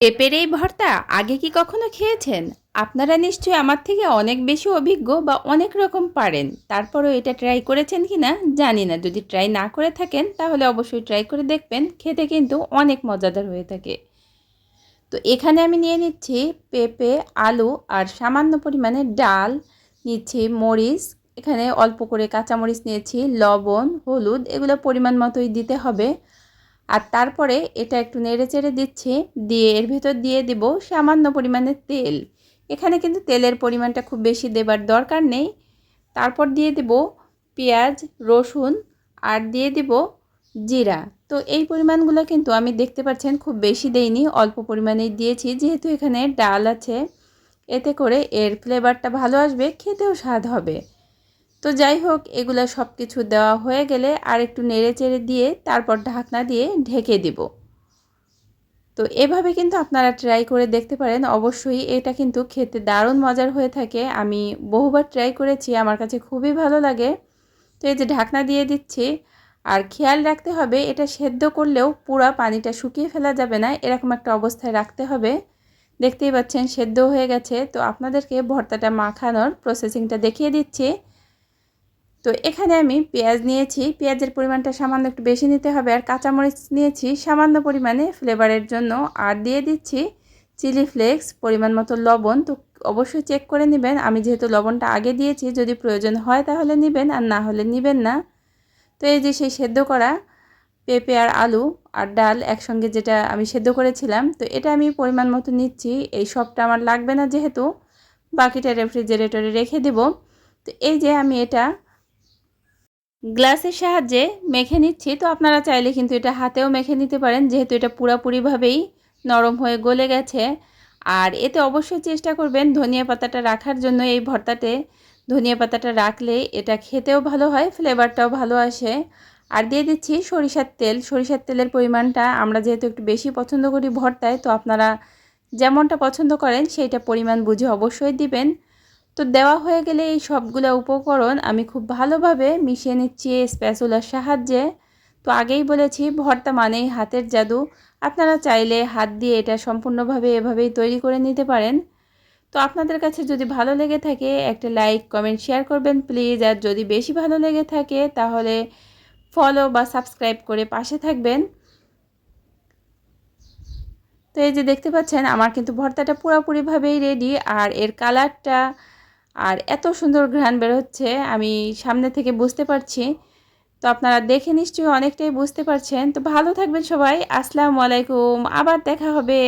পেঁপের এই ভর্তা আগে কি কখনো খেয়েছেন? আপনারা নিশ্চয়ই আমার থেকে অনেক বেশি অভিজ্ঞ বা অনেক রকম পারেন। তারপরেও এটা ট্রাই করেছেন কি না, জানি না। যদি ট্রাই না করে থাকেন, তাহলে অবশ্যই ট্রাই করে দেখবেন। খেতে কিন্তু অনেক মজাদার হয়ে থাকে। তো এখানে আমি নিয়ে নিচ্ছি পেঁপে, আলু আর সামান্য পরিমাণে ডাল। নিচ্ছি মরিচ, এখানে অল্প করে কাঁচামরিচ নিয়েছি, লবণ, হলুদ, এগুলো পরিমাণ মতোই দিতে হবে। আর তারপরে এটা একটু নেড়ে চেড়ে দিচ্ছি, দিয়ে এর ভেতর দিয়ে দিব সামান্য পরিমাণে তেল। এখানে কিন্তু তেলের পরিমাণটা খুব বেশি দেবার দরকার নেই। তারপর দিয়ে দেব পেঁয়াজ, রসুন আর দিয়ে দিব জিরা। তো এই পরিমাণগুলো কিন্তু আমি দেখতে পাচ্ছেন খুব বেশি দেইনি, অল্প পরিমাণেই দিয়েছি। যেহেতু এখানে ডাল আছে, এতে করে এর ফ্লেভারটা ভালো আসবে, খেতেও স্বাদ হবে। তো যাই হোক, এগুলো সব কিছু দেওয়া হয়ে গেলে আর একটু নেড়ে চেড়ে দিয়ে তারপর ঢাকনা দিয়ে ঢেকে দিব। তো এভাবে কিন্তু আপনারা ট্রাই করে দেখতে পারেন। অবশ্যই এটা কিন্তু খেতে দারুণ মজার হয়ে থাকে। আমি বহুবার ট্রাই করেছি, আমার কাছে খুবই ভালো লাগে। তো এই যে ঢাকনা দিয়ে দিচ্ছি, আর খেয়াল রাখতে হবে, এটা সেদ্ধ করলেও পুরো পানিটা শুকিয়ে ফেলা যাবে না, এরকম একটা অবস্থায় রাখতে হবে। দেখতেই পাচ্ছেন সেদ্ধ হয়ে গেছে। তো আপনাদেরকে ভর্তাটা মাখানোর প্রসেসিংটা দেখিয়ে দিচ্ছি। তো এখানে আমি পেঁয়াজ নিয়েছি, পেঁয়াজের পরিমাণটা সামান্য একটু বেশি নিতে হবে আর কাঁচামরিচ নিয়েছি সামান্য পরিমাণে ফ্লেভারের জন্য। আর দিয়ে দিচ্ছি চিলি ফ্লেক্স পরিমাণ মতো লবণ। তো অবশ্যই চেক করে নেবেন। আমি যেহেতু লবণটা আগে দিয়েছি, যদি প্রয়োজন হয় তাহলে নেবেন, আর না হলে নেবেন না। তো এই যে সেই সেদ্ধ করা পেঁপে আর আলু আর ডাল একসঙ্গে যেটা আমি সেদ্ধ করেছিলাম, তো এটা আমি পরিমাণ মতো নিচ্ছি। এই সবটা আমার লাগবে না যেহেতু। বাকিটা রেফ্রিজারেটরে রেখে দেব। তো এই যে আমি এটা গ্লাসের সাহায্যে মেখে নিচ্ছি। তো আপনারা চাইলে কিন্তু এটা হাতেও মেখে নিতে পারেন, যেহেতু এটা পুরাপুরিভাবেই নরম হয়ে গলে গেছে। আর এতে অবশ্যই চেষ্টা করবেন ধনিয়া পাতাটা রাখার জন্য এই ভর্তাতে। ধনিয়া পাতাটা রাখলে এটা খেতেও ভালো হয়, ফ্লেভারটাও ভালো আসে। আর দিয়ে দিচ্ছি সরিষার তেল। সরিষার তেলের পরিমাণটা আমরা যেহেতু একটু বেশি পছন্দ করি ভর্তায়, তো আপনারা যেমনটা পছন্দ করেন সেইটা পরিমাণ বুঝে অবশ্যই দিবেন। তো দেওয়া হয়ে গেলে এই সবগুলো উপকরণ আমি খুব ভালোভাবে মিশিয়ে নিচ্ছি স্প্যাচুলার সাহায্যে। তো আগেই বলেছি, ভর্তা মানেই হাতের জাদু। আপনারা চাইলে হাত দিয়ে এটা সম্পূর্ণভাবে এভাবেই তৈরি করে নিতে পারেন। তো আপনাদের কাছে যদি ভালো লেগে থাকে, একটা লাইক, কমেন্ট, শেয়ার করবেন প্লিজ। আর যদি বেশি ভালো লেগে থাকে, তাহলে ফলো বা সাবস্ক্রাইব করে পাশে থাকবেন। তো এই যে দেখতে পাচ্ছেন, আমার কিন্তু ভর্তাটা পুরোপুরিভাবেই রেডি আর এর কালারটা আর এত সুন্দর ঘ্রাণ বেরোচ্ছে আমি সামনে থেকে বুঝতে পারছি। তো আপনারা দেখে নিশ্চয়ই অনেকটাই বুঝতে পারছেন। তো ভালো থাকবেন সবাই। আসসালামু আলাইকুম। আবার দেখা হবে।